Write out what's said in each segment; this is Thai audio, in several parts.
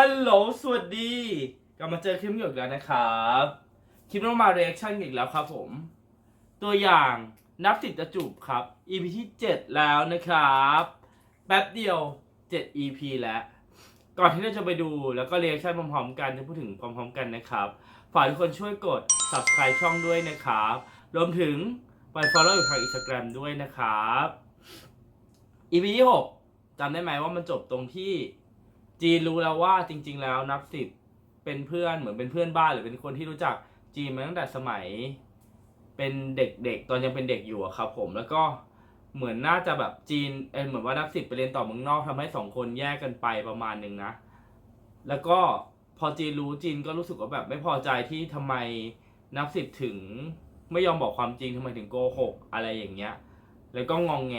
ฮัลโหล สวัสดี กลับมาเจอคลิปหยกแล้วนะครับ คลิปเรามาเรีแอคชั่นอีกแล้วครับผม ตัวอย่างนับสิบจะจูบครับ EP ที่ 7 แล้วนะครับ แป๊บเดียว 7 EP แล้ว ก่อนที่เราจะไปดูแล้วก็เรีแอคชั่นพร้อมๆกันจะพูดถึงพร้อมๆกันนะครับ ฝากทุกคนช่วยกด subscribe ช่องด้วยนะครับ รวมถึงไป follow อยู่ทาง Instagram ด้วยนะครับ EP ที่ 6จำได้ไหมว่ามันจบตรงที่ จีนรู้แล้วว่าจริง ๆ แล้วนับสิบเป็นเพื่อนเหมือนเป็นเพื่อนบ้านหรือเป็นคนที่รู้จักจีนมาตั้งแต่สมัยเป็นเด็กๆ ตอนยังเป็นเด็กอยู่ครับผมแล้วก็เหมือนน่าจะแบบจีนเออเหมือนว่านับสิบไปเรียนต่อเมืองนอกทำให้สองคนแยกกันไปประมาณหนึ่งนะ แล้วก็พอจีนรู้จีนก็รู้สึกว่าแบบไม่พอใจที่ทำไมนับสิบถึงไม่ยอมบอกความจริงทำไมถึงโกหกอะไรอย่างเงี้ย แล้วก็งองแง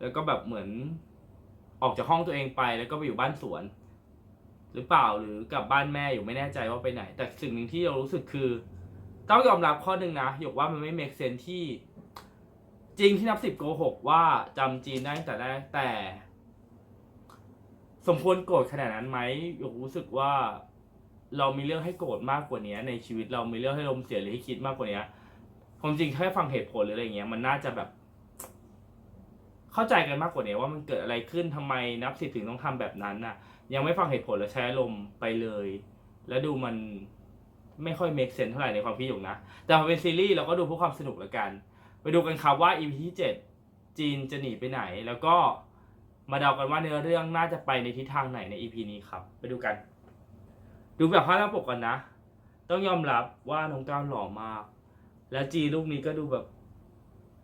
แล้วก็แบบเหมือน ออกจากห้องตัวเองไปแล้วก็ไปอยู่บ้านสวน หรือเปล่าหรือกลับบ้านแม่อยู่ไม่แน่ใจว่าไปไหน แต่สิ่งหนึ่งที่เรารู้สึกคือ ต้องยอมรับข้อหนึ่งนะหยกว่ามันไม่เมกเซนที่ จริงที่นับสิบโกหกว่าจำจีนได้แต่แรกแต่ สมควรโกรธขนาดนั้นไหมหยกรู้สึกว่า เรามีเรื่องให้โกรธมากกว่านี้ ในชีวิตเรามีเรื่องให้ลมเสียหรือให้คิดมากกว่านี้ความจริงแค่ฟังเหตุผลหรืออะไรเงี้ยมันน่าจะแบบ เข้าใจกันมากกว่านี้ว่ามันเกิดอะไรขึ้นทำไมนับสิบถึงต้องทำแบบนั้นน่ะ ยังไม่ฟังเหตุผลแล้วใช้อารมณ์ไปเลย แล้วดูมันไม่ค่อย make sense เท่าไหร่ในความคิดหยกนะ แต่พอเป็นซีรีส์เราก็ดูเพื่อความสนุกล้วกัน ไปดูกันครับว่า EP ที่ 7 จีนจะหนีไปไหน แล้วก็มาเดากันว่าเนื้อเรื่องน่าจะไปในทิศทางไหนใน EP นี้ครับ ไปดูกัน ดูแบบภาพหน้าปกก่อนนะ ต้องยอมรับว่าน้องก้าวหล่อมาก แล้วจีลูกนี้ก็ดูแบบ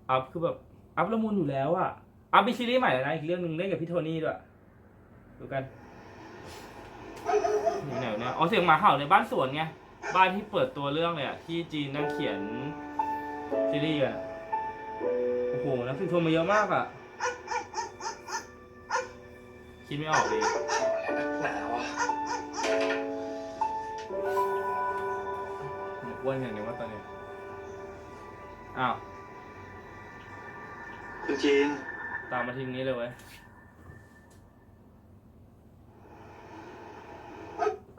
อัพคือแบบอัพละมุนอยู่แล้วอะ อัพมีซีรีส์ใหม่แล้วนะอีกเรื่องหนึ่งเล่นกับพี่โทนี่ด้วย ดูกันนี่ไหนเนี่ยอ๋อเสียงหมาเห่าในบ้านสวนไง บ้านที่เปิดตัวเรื่องเลยอะที่จีนนั่งเขียนซีรีส์กันอะโอ้โหนักสืบโทรมาเยอะมากอะคิดไม่ออกเลยหนาวอะอ้วนอย่างนี้ว่าตอนนี้ อ้าว คุณจีน ตามมาทีนี้เลยเว้ย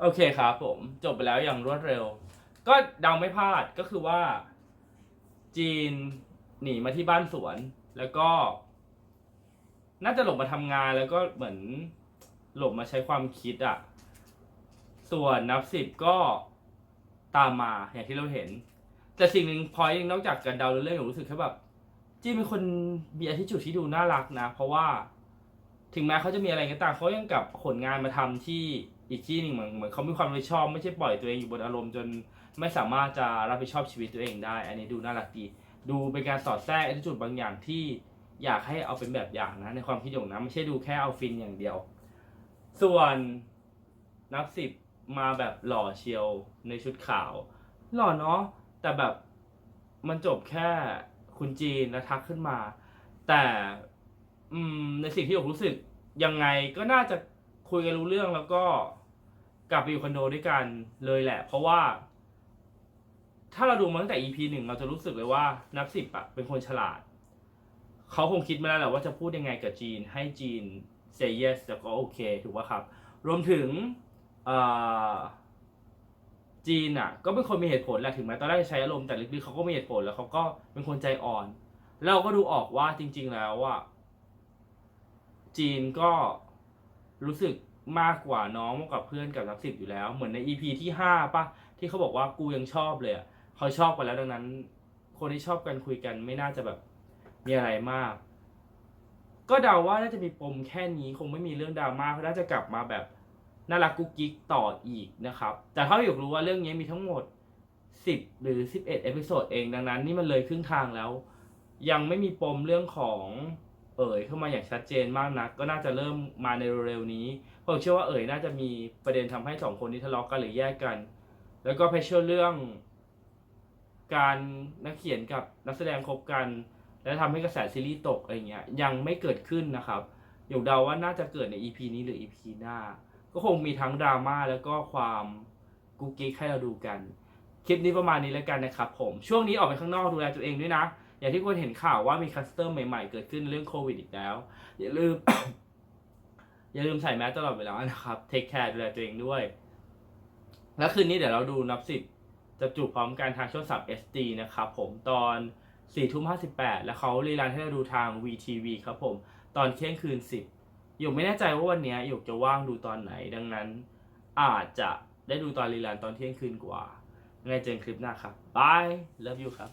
โอเคครับผมจบไปแล้วอย่างรวดเร็ว ก็เดาไม่พลาดก็คือว่า จีนหนีมาที่บ้านสวน แล้วก็ น่าจะหลบมาทำงานแล้วก็เหมือนหลบมาใช้ความคิดอะ่ะ ส่วนนับสิบก็ตามมาอย่างที่เราเห็น แต่สิ่งหนึ่งพอยนอกจากการเดาเรื่องผมรู้สึกแค่แบบ จีนเป็นคนมีอาทิจุดที่ดูน่ารักนะ เพราะว่าถึงแม้เขาจะมีอะไรก็ตามเขายังกลับขนงานมาทำที่อีกที่หนึ่งเหมือนเหมือนเขามีความรับผิดชอบไม่ใช่ปล่อยตัวเองอยู่บนอารมณ์จนไม่สามารถจะรับผิดชอบชีวิตตัวเองได้ อันนี้ดูน่ารักดี ดูเป็นการสอดแทรกอาทิจุดบางอย่างที่อยากให้เอาเป็นแบบอย่างนะ ในความคิดของนะไม่ใช่ดูแค่เอาฟินอย่างเดียว ส่วนนับสิบมาแบบหล่อเชียวในชุดขาว หล่อเนาะแต่แบบมันจบแค่ คุณจีนแล้วทักขึ้นมา แต่อืมในสิ่งที่ผมรู้สึกยังไงก็น่าจะคุยกันรู้เรื่องแล้วก็กลับไปอยู่คอนโดด้วยกันเลยแหละ เพราะว่า ถ้าเราดูมาตั้งแต่ EP หนึ่งเราจะรู้สึกเลยว่านับสิบอะเป็นคนฉลาด เขาคงคิดมาแล้วแหละว่าจะพูดยังไงกับจีน ให้จีน say yes แล้วก็โอเค ถูกป่ะครับ รวมถึงเอ่อ จีนอะก็เป็นคนมีเหตุผลแหละถึงแม้ตอนแรกจะใช้อารมณ์แต่ลึกๆเขาก็มีเหตุผลแล้วเขาก็เป็นคนใจอ่อน เราก็ดูออกว่าจริง ๆ แล้วว่าจีนก็รู้สึกมากกว่าน้องมากกว่าเพื่อนกับนักสิบอยู่แล้ว เหมือนในอีพีที่ห้าป่ะที่เขาบอกว่ากูยังชอบเลยอะเขาชอบกันแล้วดังนั้น คนที่ชอบกันคุยกันไม่น่าจะแบบมีอะไรมาก ก็เดาว่าน่าจะมีปมแค่นี้คงไม่มีเรื่องดราม่าเขาน่าจะกลับมาแบบ น่ารักกุ๊กกิ๊กต่ออีกนะครับ แต่ถ้าอยากรู้ว่าเรื่องนี้มีทั้งหมด 10 หรือ 11เอพิโซดเองดังนั้น นี่มันเลยครึ่งทางแล้ว ยังไม่มีปมเรื่องของเอ๋ยเข้ามาอย่างชัดเจนมากนัก ก็น่าจะเริ่มมาในเร็วๆนี้ผมเชื่อว่าเอ๋ยน่าจะมีประเด็นทำให้สองคนนี้ทะเลาะกันหรือแยกกัน แล้วก็เพชเชอร์เรื่อง การนักเขียนกับนักแสดงคบกัน และทำให้กระแสซีรีส์ตกอะไรเงี้ยยังไม่เกิดขึ้นนะครับอยากเดาว่าน่าจะเกิดใน EP นี้หรือ EP หน้า ก็คงมีทั้งดราม่าแล้วก็ความกุ๊กกิ๊กให้เราดูกัน คลิปนี้ประมาณนี้แล้วกันนะครับผม ช่วงนี้ออกไปข้างนอกดูแลตัวเองด้วยนะ อย่างที่คนเห็นข่าวว่ามีคัสเตอร์ใหม่ๆ เกิดขึ้นเรื่องโควิดอีกแล้ว อย่าลืม อย่าลืมใส่แมสตลอดเวลานะครับ เทคแคร์ดูแลตัวเองด้วย แล้วคืนนี้เดี๋ยวเราดูนับสิบจะจูบพร้อมกันทางช่องสับ SD นะครับผมตอน4ทุ่ม58 แล้วเขารีรันให้เราดูทาง VTV ครับผม ตอนเที่ยงคืน 10 อยกไม่แน่ใจว่าวันนี้ยหยจะว่างดูตอนไหน ดังนั้นอาจจะได้ดูตอนรีรันตอนเที่ยงคืนกว่ายังไงเจอกันคลิปหน้าครับบาย love you ครับ